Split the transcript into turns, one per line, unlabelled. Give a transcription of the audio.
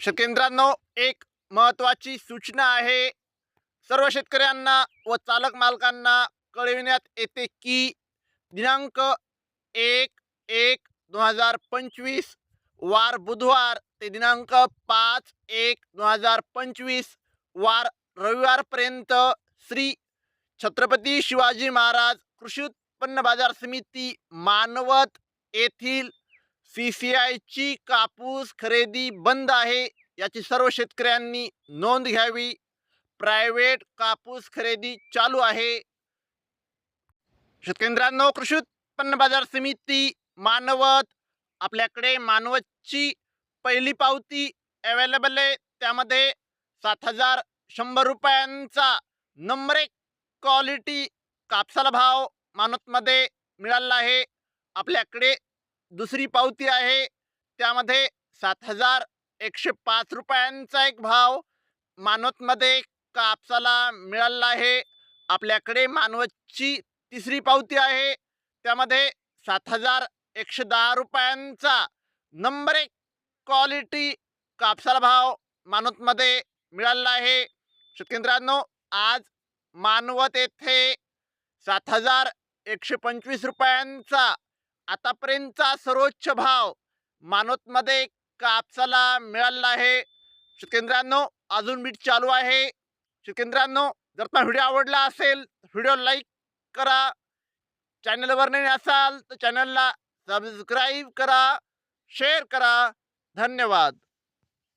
शेतकऱ्यांनो एक महत्त्वाची सूचना आहे. सर्व शेतकऱ्यांना व चालक मालकांना कळविण्यात येते की दिनांक एक एक दोन हजार पंचवीस वार बुधवार ते दिनांक पाच एक दोन हजार पंचवीस वार रविवारपर्यंत श्री छत्रपती शिवाजी महाराज कृषी उत्पन्न बाजार समिती मानवत येथील सी सी आयची कापूस खरेदी बंद आहे याची सर्व शेतकऱ्यांनी नोंद घ्यावी. प्रायव्हेट कापूस खरेदी चालू आहे. शेतकेंद्रांनो कृषी उत्पन्न बाजार समिती मानवत आपल्याकडे मानवतची पहिली पावती अवेलेबल आहे. त्यामध्ये सात हजार शंभर रुपयांचा नंबर एक क्वालिटी कापसाला भाव मानवतमध्ये मिळाला आहे. आपल्याकडे दुसरी पावती आहे. त्यामध्ये सात हजार एकशे पाच रुपयांचा एक भाव मानवतमध्ये कापसाला मिळाला आहे. आपल्याकडे मानवतची तिसरी पावती आहे. त्यामध्ये सात हजार एकशे दहा रुपयांचा नंबर एक क्वालिटी कापसाला भाव मानवतमध्ये मिळाला आहे. शेतकऱ्यांनो आज मानवत येथे सात हजार एकशे पंचवीस रुपयांचा आतापर्यंतचा सर्वोच्च भाव मानवतमध्ये कापसाला मिळाला आहे. शेतकऱ्यांनो अजून बीट चालू आहे. शेतकऱ्यांनो जर तुम्हाला व्हिडिओ आवडला असेल व्हिडिओ लाईक करा. चॅनलवर नाही असाल तर चॅनलला सबस्क्राईब करा शेअर करा. धन्यवाद.